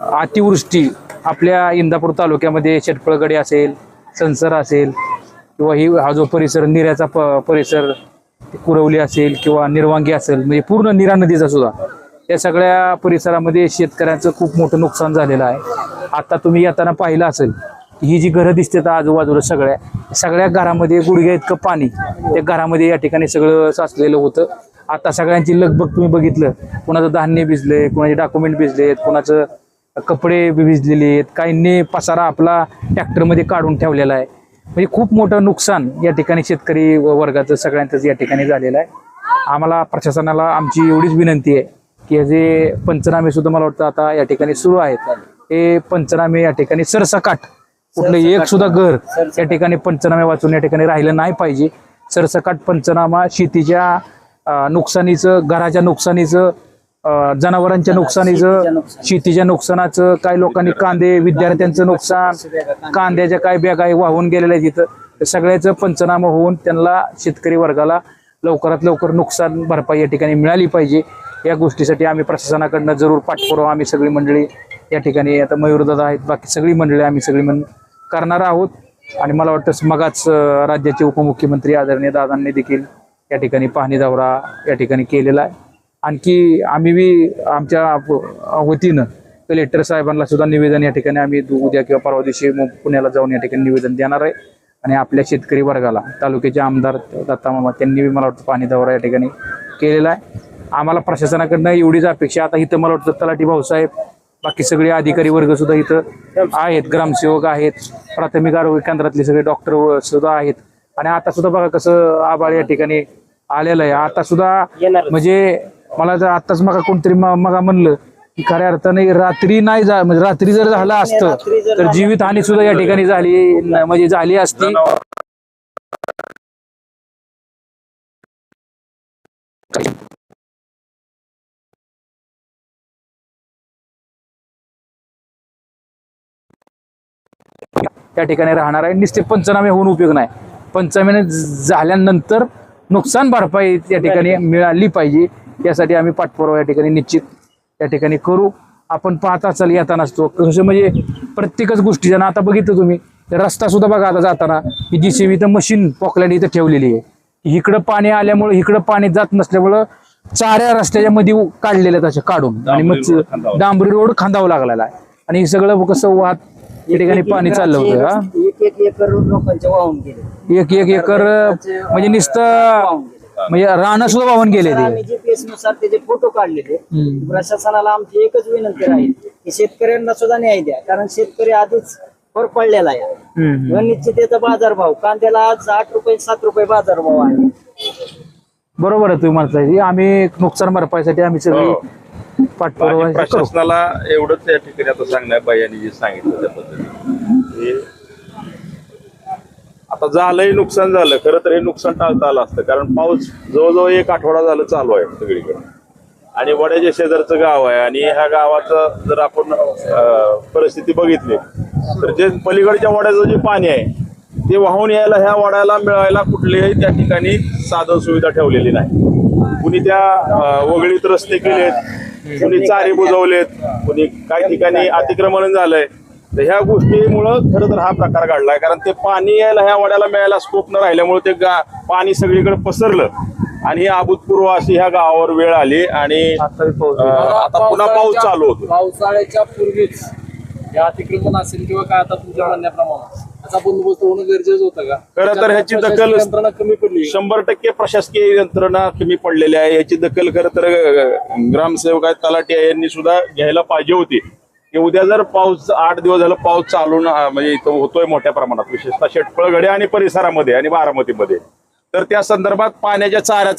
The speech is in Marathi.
अतिवृष्टी आपल्या इंदापूर तालुक्यामध्ये शेटपळगडे असेल संसर असेल किंवा ही हा जो परिसर निऱ्याचा प परिसर कुरवली असेल किंवा निर्वांगी असेल म्हणजे पूर्ण निरा नदीचा सुद्धा या सगळ्या परिसरामध्ये शेतकऱ्यांचं खूप मोठं नुकसान झालेलं आहे. आता तुम्ही येताना पाहिलं असेल ही जी घरं दिसतात आजूबाजूला सगळ्या सगळ्या घरामध्ये गुडघ्या इतकं पाणी त्या घरामध्ये या ठिकाणी सगळं साचलेलं होतं. आता सगळ्यांची लगबग तुम्ही बघितलं कोणाचं धान्य भिजले कोणाचे डॉक्युमेंट भिजलेत कोणाचं कपडे भिजलेले आहेत काहींनी पसारा आपला ट्रॅक्टरमध्ये काढून ठेवलेला आहे. म्हणजे खूप मोठं नुकसान या ठिकाणी शेतकरी वर्गाचं सगळ्यांचंच या ठिकाणी झालेलं आहे. आम्हाला प्रशासनाला आमची एवढीच विनंती आहे की जे पंचनामे सुद्धा मला वाटतं आता या ठिकाणी सुरू आहेत. हे पंचनामे या ठिकाणी सरसकाट कुठलं एक सुद्धा घर या ठिकाणी पंचनामे वाचून या ठिकाणी राहिलं नाही पाहिजे. सरसकाट पंचनामा शेतीच्या नुकसानीचं घराच्या नुकसानीचं जनावरांच्या नुकसानीचं शेतीच्या नुकसानाचं. काही लोकांनी कांदे विद्यार्थ्यांचं नुकसान कांद्याच्या काय बॅगा वाहून गेलेल्या तिथं ते सगळ्याचं पंचनामा होऊन त्यांना शेतकरी वर्गाला लवकरात लवकर नुकसान भरपाई या ठिकाणी मिळाली पाहिजे. या गोष्टीसाठी आम्ही प्रशासनाकडनं जरूर पाठपुरावा. आम्ही सगळी मंडळी या ठिकाणी आता मयूरदादा आहेत. बाकी सगळी मंडळी आम्ही सगळी म्हण करणार आहोत. आणि मला वाटतं मगाच राज्याचे उपमुख्यमंत्री आदरणीय दादांनी देखील या ठिकाणी पाहणी दौरा या ठिकाणी केलेला आहे. आणखी आम्ही बी आमच्या वतीनं कलेक्टर साहेबांना सुद्धा निवेदन या ठिकाणी आम्ही उद्या किंवा परवा दिवशी पुण्याला जाऊन या ठिकाणी निवेदन देणार आहे. आणि आपल्या शेतकरी वर्गाला तालुक्याचे आमदार दत्ता मामा त्यांनी बी मला वाटतं पाणी दौरा या ठिकाणी केलेला आहे. आम्हाला प्रशासनाकडनं एवढीच अपेक्षा आता इथं मला वाटतं तलाठी भाऊसाहेब बाकी सगळे अधिकारी वर्ग सुद्धा इथं आहेत ग्रामसेवक आहेत प्राथमिक आरोग्य केंद्रातले सगळे डॉक्टर सुद्धा आहेत. आणि आता सुद्धा बघा कसं आबाळ या ठिकाणी आलेलं आहे. आता सुद्धा म्हणजे मला जर आताच मग कोणतरी मगा म्हणलं की खऱ्या अर्थाने रात्री नाही जा म्हणजे रात्री जर झालं असतं तर जीवित हानी सुद्धा या ठिकाणी झाली म्हणजे झाली असती. त्या ठिकाणी राहणार आहे. नुसते पंचनामे होऊन उपयोग नाही. पंचनामे झाल्यानंतर नुकसान भरपाई या ठिकाणी मिळाली पाहिजे. यासाठी आम्ही पाठपुरावा या ठिकाणी निश्चित या ठिकाणी करू. आपण पाहत असाल येताना असतो. कसं म्हणजे प्रत्येकच गोष्टीच्या ना आता बघितलं तुम्ही रस्ता सुद्धा बघा आता जाताना ही जी सेवी तर मशीन पॉकलँड इथं ठेवलेली आहे. इकडं पाणी आल्यामुळं इकडं पाणी जात नसल्यामुळं चाऱ्या रस्त्याच्या मध्ये काढलेलं आहे त्याच्या काढून. आणि मग डांबरी रोड खांदावं लागलेला आहे. आणि हे सगळं कसं वाहत या ठिकाणी पाणी चाललं होतं एक एक एकर लोकांचे वाहून गेले. एक एक एकर म्हणजे नुसतं म्हणजे रानं सुद्धा वाहून गेले ते आम्ही जीपीएसनुसार त्याचे फोटो काढलेले. हम्म. प्रशासनाला आमची एकच विनंती राहील की शेतकऱ्यांना सुद्धा न्याय द्या. कारण शेतकरी आधीच फर पडलेला आहे. हम्म. अनिश्चिततेचा बाजारभाव कांद्याला आज आठ रुपये सात रुपये बाजारभाव आहे. बरोबर आहे तुम्ही म्हणताय. आम्ही नुकसान भरपाईसाठी आम्ही सगळी पाठपुरावा आणि करू. प्रशासनाला एवढंच या ठिकाणी आता सांगण्या बायांनी जे सांगितलं त्या पद्धतीने. हे आता झालंही नुकसान झालं खरं तर हे नुकसान टाळता आलं असतं. कारण पाऊस जवळजवळ एक आठवडा झालं चालू आहे सगळीकडे. आणि वड्याच्या शेजारचं गाव आहे आणि ह्या गावाचं जर आपण परिस्थिती बघितली तर जे पलीकडच्या वड्याचं जे पाणी आहे ते वाहून यायला ह्या वड्याला मिळायला कुठलेही त्या ठिकाणी साधन सुविधा ठेवलेली नाही. कुणी त्या वगळीत रस्ते केलेत कुणी चारी बुजवलेत कुणी काही ठिकाणी अतिक्रमण झालंय. तर ह्या गोष्टीमुळं खरं तर हा प्रकार घडलाय. कारण ते पाणी यायला ह्या वड्याला मिळायला स्कोप न राहिल्यामुळे ते गा पाणी सगळीकडे पसरलं. आणि ही अभूतपूर्व अशी ह्या गावावर वेळ आली आणि आता पुन्हा पाऊस चालू होतो. पावसाळ्याच्या पूर्वीच या अतिक्रमण असेल किंवा काय आता तुमच्या म्हणण्याप्रमाणे. त्याचा बंदोबस्त होणं गरजेचं होतं का? खरं तर ह्याची दखल यंत्रणा कमी पडली. शंभर टक्के प्रशासकीय यंत्रणा कमी पडलेली आहे. याची दखल खरं तर ग्रामसेवक आहेत तलाठी यांनी सुद्धा घ्यायला पाहिजे होती. की उद्या जर पाऊस आठ दिवस झालं पाऊस चालून म्हणजे इथं होतोय मोठ्या प्रमाणात विशेषतः शेटफळगडे आणि परिसरामध्ये आणि बारामतीमध्ये. तर त्या संदर्भात पाण्याच्या चाऱ्याचा